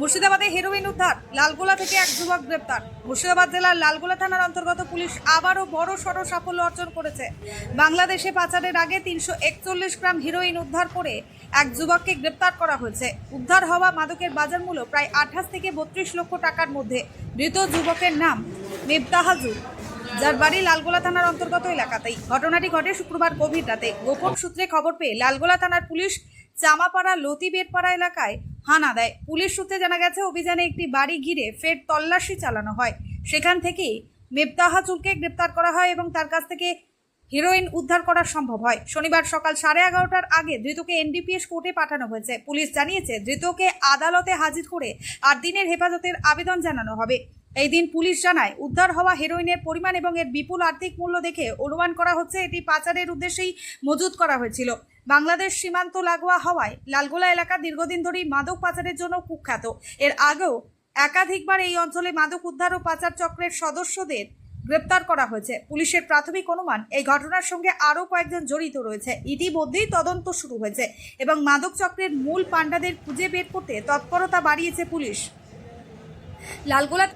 মুর্শিদাবাদে হেরোইন উদ্ধার, লালগোলা থেকে এক যুবক গ্রেপ্তার। মুর্শিদাবাদ জেলার লালগোলা থানার অন্তর্গত পুলিশ আবারও বড় সড় সাফল্য অর্জন করেছে। বাংলাদেশে পাচারের আগে তিনশো একচল্লিশ গ্রাম হিরোইন উদ্ধার করে এক যুবককে গ্রেপ্তার করা হয়েছে। উদ্ধার হওয়া মাদকের বাজার মূল্য প্রায় আঠাশ থেকে বত্রিশ লক্ষ টাকার মধ্যে। মৃত যুবকের নাম মিফতাহাজুল যার বাড়ি লালগোলা থানার অন্তর্গত এলাকাতেই। ঘটনাটি ঘটে শুক্রবার গভীর রাতে। গোপন সূত্রে খবর পেয়ে লালগোলা থানার পুলিশ চামাপাড়া লতিবেটপাড়া এলাকায় হানা দেয়। পুলিশ সূত্রে জানা গেছে, অভিযানে একটি বাড়ি ঘিরে ফের তল্লাশি চালানো হয়। সেখান থেকেই মেবতাহাজুলকে গ্রেপ্তার করা হয় এবং তার কাছ থেকে হিরোইন উদ্ধার করা সম্ভব হয়। শনিবার সকাল সাড়ে এগারোটার আগে ধৃতকে এনডিপিএস কোর্টে পাঠানো হয়েছে। পুলিশ জানিয়েছে, ধৃতকে আদালতে হাজির করে আট দিনের হেফাজতের আবেদন জানানো হবে। এই দিন পুলিশ জানায়, উদ্ধার হওয়া হেরোইনের পরিমাণ এবং এর বিপুল আর্থিক মূল্য দেখে অনুমান করা হচ্ছে এটি পাচারের উদ্দেশ্যেই মজুত করা হয়েছিল। বাংলাদেশ সীমান্ত লাগোয়া হওয়ায় লালগোলা এলাকা দীর্ঘদিন ধরেই মাদক পাচারের জন্য কুখ্যাত। এর আগেও একাধিকবার এই অঞ্চলে মাদক উদ্ধার ও পাচার চক্রের সদস্যদের গ্রেপ্তার করা হয়েছে। পুলিশের প্রাথমিক অনুমান, এই ঘটনার সঙ্গে আরও কয়েকজন জড়িত রয়েছে। ইতিমধ্যেই তদন্ত শুরু হয়েছে এবং মাদক চক্রের মূল পাণ্ডাদের খুঁজে বের করতে তৎপরতা বাড়িয়েছে পুলিশ। লালগোলা